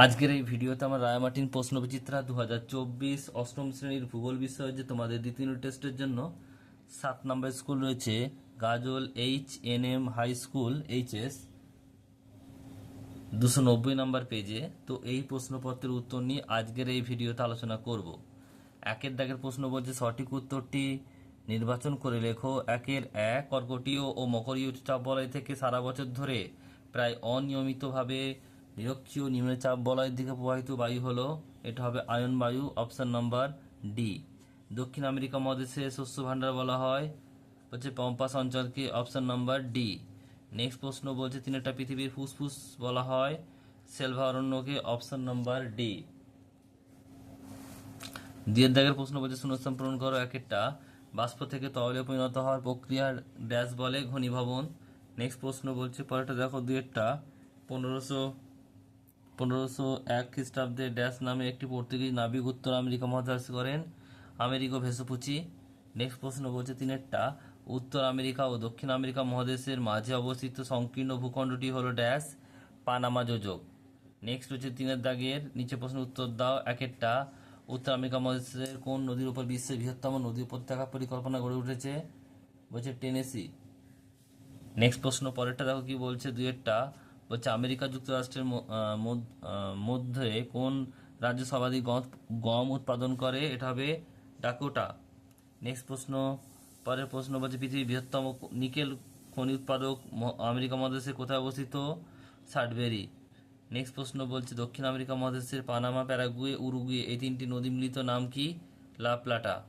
আজকের এই ভিডিওতে আমরা রায়মার্টিন প্রশ্নবিচিত্রা দু হাজার চব্বিশ অষ্টম শ্রেণির ভূগোল বিষয়ে যে তোমাদের দ্বিতীয় টেস্টের জন্য সাত নম্বর স্কুল রয়েছে, Gajol H N M high school HS দুশো নব্বই নম্বর পেজে তো এই প্রশ্নপত্রের উত্তর নিয়ে আজকের এই ভিডিওতে আলোচনা করব। একের দাগের প্রশ্ন বলছে, সঠিক উত্তরটি নির্বাচন করে লেখো। একের এক কর্কটীয় ও মকরীয় চাপ বলয় থেকে সারা বছর ধরে প্রায় অনিয়মিতভাবে নিরক্ষীয় নিম্নচাপ বলয়ের দিকে প্রবাহিত বায়ু হলো, এটা হবে আয়ন বায়ু, অপশন নাম্বার ডি। দক্ষিণ আমেরিকা মহাদেশে শস্য ভাণ্ডার বলা হয়, হচ্ছে পম্পাস অঞ্চলকে অপশন নাম্বার ডি। নেক্সট প্রশ্ন বলছে তিনটা পৃথিবীর ফুসফুস বলা হয়, সেলভা অরণ্যকে অপশন নাম্বার ডি। দুয়ের দাগের প্রশ্ন বলছে শূন্যস্থান পূরণ করো এক একটা বাষ্প থেকে তরলে পরিণত হওয়ার প্রক্রিয়ার ড্যাশ বলে ঘনীভবন। নেক্সট প্রশ্ন বলছে পরেরটা দেখো দুয়েরটা পনেরোশো পনেরোশো এক খ্রিস্টাব্দে ড্যাশ নামে একটি পর্তুগিজ নাবিক উত্তর আমেরিকা মহাদেশ করেন। আমেরিকো ভেসোপুচি। নেক্সট প্রশ্ন বলছে তিনেরটা। উত্তর আমেরিকা ও দক্ষিণ আমেরিকা মহাদেশের মাঝে অবস্থিত সংকীর্ণ ভূখণ্ডটি হলো ড্যাশ, পানামা যোজক। নেক্সট হচ্ছে তিনের দাগের নিচে প্রশ্ন উত্তর দাও, একেরটা। উত্তর আমেরিকা মহাদেশের কোন নদীর উপর বিশ্বের বৃহত্তম নদী উপত্যকা পরিকল্পনা গড়ে উঠেছে? বলছে টেনেসি। নেক্সট প্রশ্ন পরেরটা দেখো কি বলছে দুয়েরটা বলছে আমেরিকা যুক্তরাষ্ট্রের মধ্য- কোন রাজ্য সর্বাধিক গম উৎপাদন করে, এটা হবে ডাকোটা। নেক্সট প্রশ্ন, পরের প্রশ্ন বলছে, পৃথিবীর বৃহত্তম নিকেল খনি উৎপাদক আমেরিকা মহাদেশে কোথায় অবস্থিত? সাটবেরি। নেক্সট প্রশ্ন বলছে, দক্ষিণ আমেরিকা মহাদেশের পানামা, প্যারাগুয়ে, উরুগুয়ে, এই তিনটি নদী মিলিত নাম কি? লা প্লাটা